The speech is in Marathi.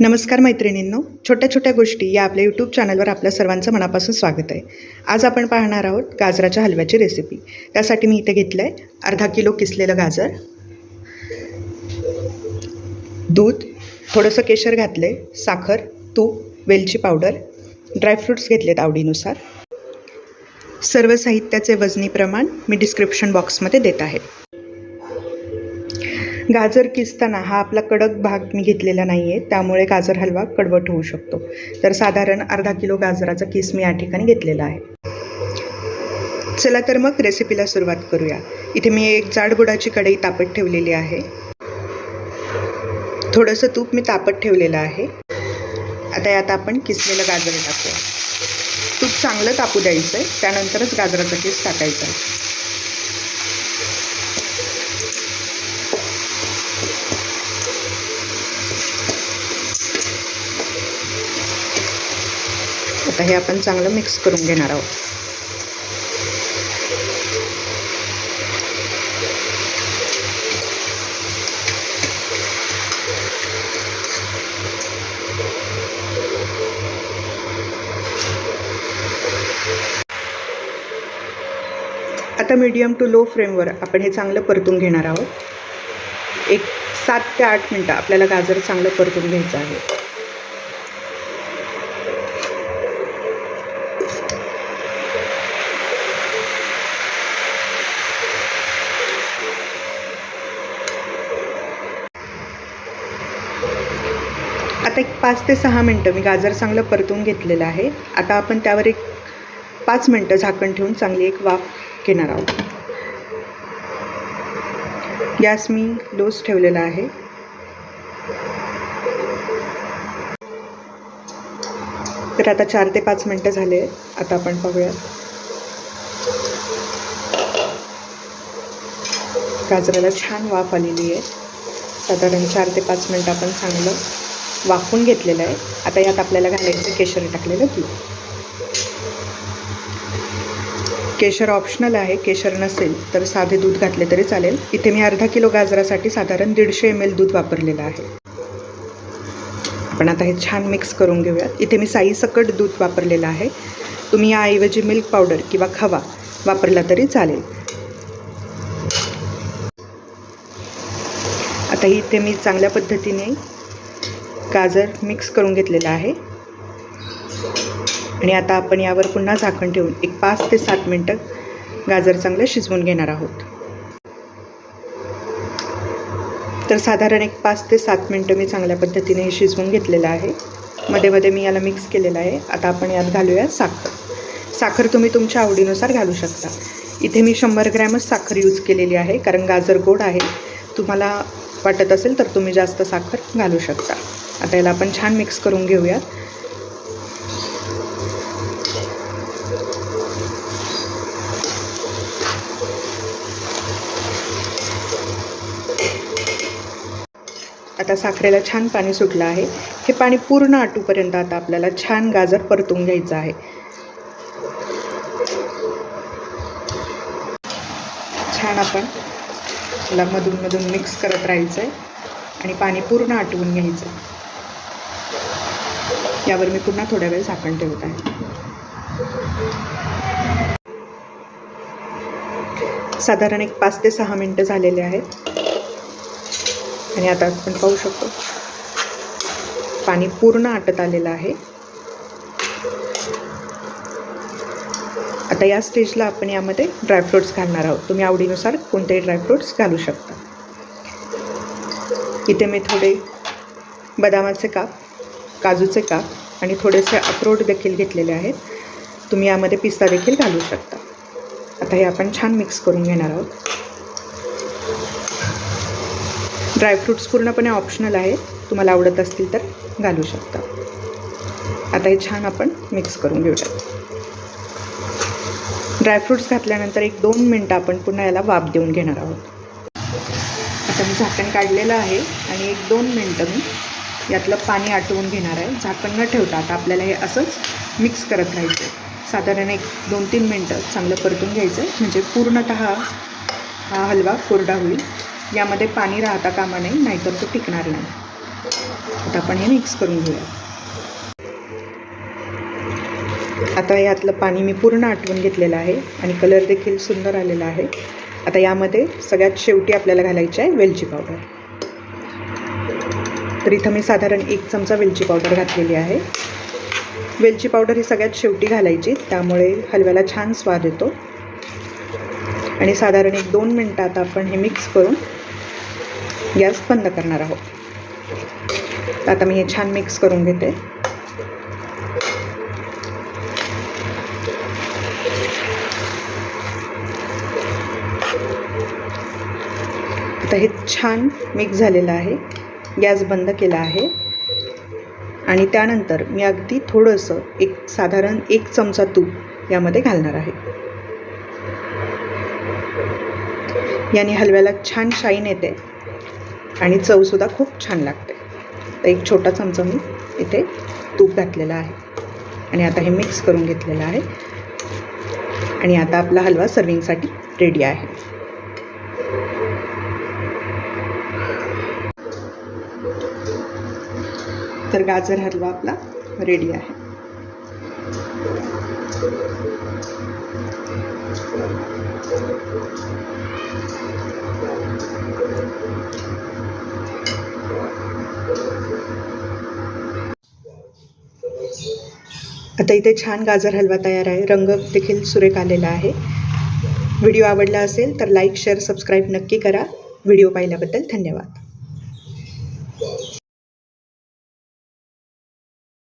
नमस्कार मैत्रिणींनो छोट्या छोट्या गोष्टी या आपल्या यूट्यूब चॅनलवर आपल्या सर्वांचं मनापासून स्वागत आहे. आज आपण पाहणार आहोत गाजराच्या हलव्याची रेसिपी त्यासाठी मी इथे घेतलं आहे अर्धा किलो किसलेलं गाजर दूध थोडंसं केशर घातले साखर तूप वेलची पावडर ड्रायफ्रूट्स घेतलेत आवडीनुसार. सर्व साहित्याचे वजनी प्रमाण मी डिस्क्रिप्शन बॉक्समध्ये देत आहे. गाजर किसताना हा आपला कडक भाग मी घेतलेला नाही आहे त्यामुळे गाजर हलवा कडवट होऊ शकतो. तर साधारण अर्धा किलो गाजराचा किस मी या ठिकाणी घेतलेला आहे. चला तर मग रेसिपीला सुरुवात करूया. इथे मी एक जाड बुडाची कढई तापत ठेवलेली आहे. थोडंसं तूप मी तापत ठेवलेलं आहे. आता यात आपण किसलेलं गाजर टाकूया. तूप चांगलं तापू द्यायचं आहे त्यानंतरच गाजराचा केस टाकायचा आहे. आता हे आपण चांगलं मिक्स करून घेणार आहोत. आता मीडियम टू लो फ्लेमवर आपण हे चांगलं परतून घेणार आहोत. एक सात ते आठ मिनटं आपल्याला गाजर चांगलं परतून घ्यायचं आहे. आता एक पाच ते सहा मिनटं मी गाजर चांगलं परतून घेतलेलं आहे. आता आपण त्यावर एक पाच मिनटं झाकण ठेवून चांगली एक वाफ घेणार आहोत. गॅस मी लोच ठेवलेला आहे. तर आता चार ते पाच मिनटं झाले आता आपण पाहूया गाजराला छान वाफ आलेली आहे. साधारण चार ते पाच मिनटं आपण चांगलं वाफून घेतलेलं आहे. आता यात आपल्याला घालायचं केशर टाकलेलं दूध केशर ऑप्शनल आहे. केशर नसेल तर साधे दूध घातले तरी चालेल. इथे मी अर्धा किलो गाजरासाठी साधारण दीडशे एम एल दूध वापरलेलं आहे. आपण आता हे छान मिक्स करून घेऊयात. इथे मी साई सकट दूध वापरलेलं आहे. तुम्ही याऐवजी मिल्क पावडर किंवा खवा वापरला तरी चालेल. आता इथे मी चांगल्या पद्धतीने गाजर मिक्स करून घेतलेलं आहे. आणि आता आपण यावर पुन्हा झाकण ठेवून एक पाच ते सात मिनटं गाजर चांगलं शिजवून घेणार आहोत. तर साधारण एक पाच ते सात मिनटं मी चांगल्या पद्धतीने हे शिजवून घेतलेलं आहे. मध्ये मध्ये मी याला मिक्स केलेलं आहे. आता आपण यात घालूया साखर. साखर तुम्ही तुमच्या आवडीनुसार घालू शकता. इथे मी शंभर ग्रॅमच साखर यूज केलेली आहे. कारण गाजर गोड आहे. तुम्हाला वाटत असेल तर तुम्ही जास्त साखर घालू शकता. आता याला आपण छान मिक्स करून घेऊयात. आता साखरेला छान पाणी सुटलं आहे. हे पाणी पूर्ण आटूपर्यंत आता आपल्याला छान गाजर परतून घ्यायचं आहे. छान आपण याला मधून मधून मिक्स करत राहायचं आहे आणि पाणी पूर्ण आटवून घ्यायचं आहे यावर मी पुन्हा थोड्या वेळ झाकण ठेवत आहे. साधारण एक पाच ते सहा मिनटं झालेले आहेत. आणि आता आपण पाहू शकतो. पाणी पूर्ण आटत आलेलं आहे. आता या स्टेजला आपण यामध्ये ड्रायफ्रूट्स घालणार आहोत. तुम्ही आवडीनुसार कोणतेही ड्रायफ्रूट्स घालू शकता. इथे मी थोडे बदामाचे काप काजूचे काप आणि थोडेसे अक्रोड देखील घेतलेले आहेत. तुम्ही यामध्ये पिस्ता देखील घालू शकता. आता हे आपण छान मिक्स करून घेणार आहोत. ड्रायफ्रूट्स पूर्णपणे ऑप्शनल आहे तुम्हाला आवडत असतील तर घालू शकता. आता हे छान आपण मिक्स करून घेऊया ड्रायफ्रूट्स घातल्यानंतर एक दोन मिनटं आपण पुन्हा याला वाफ देऊन घेणार आहोत. आता मी झाकण काढलेलं आहे आणि एक दोन मिनटं मी यातलं पाणी आटवून घेणार आहे. झाकण न ठेवता आता आपल्याला हे असंच मिक्स करत राहायचं आहे. साधारण एक दोन तीन मिनटं चांगलं परतून घ्यायचं आहे. म्हणजे पूर्णतः हा हलवा कोरडा होईल. यामध्ये पाणी राहता कामा नाही नाहीतर तो टिकणार नाही. आता आपण हे मिक्स करून घेऊया. आता यातलं पाणी मी पूर्ण आटवून घेतलेलं आहे आणि कलर देखील सुंदर आलेला आहे. आता यामध्ये सगळ्यात शेवटी आपल्याला घालायची आहे वेलची पावडर तर इथं मी साधारण एक चमचा वेलची पावडर घातलेली आहे. वेलची पावडर ही सगळ्यात शेवटी घालायची त्यामुळे हलव्याला छान स्वाद येतो. आणि साधारण एक दोन मिनटात आपण हे मिक्स करून गॅस बंद करणार आहोत. तर आता मी हे छान मिक्स करून घेते. आता हे छान मिक्स झालेलं आहे. गॅस बंद केला आहे. आणि त्यानंतर मी अगदी थोडंसं एक साधारण एक चमचा तूप यामध्ये घालणार आहे. याने हलव्याला छान शाईन येते आणि चवसुद्धा खूप छान लागते. तर एक छोटा चमचा मी इथे तूप घातलेला आहे. आणि आता हे मिक्स करून घेतलेलं आहे. आणि आता आपला हलवा सर्विंगसाठी रेडी आहे. तर गाजर हलवा आपला रेडी आहे. आता इथे छान गाजर हलवा तयार आहे. रंग देखील सुरेख आलेला आहे. व्हिडिओ आवडला असेल तर लाईक शेअर सबस्क्राईब नक्की करा. व्हिडिओ पाहिल्याबद्दल धन्यवाद.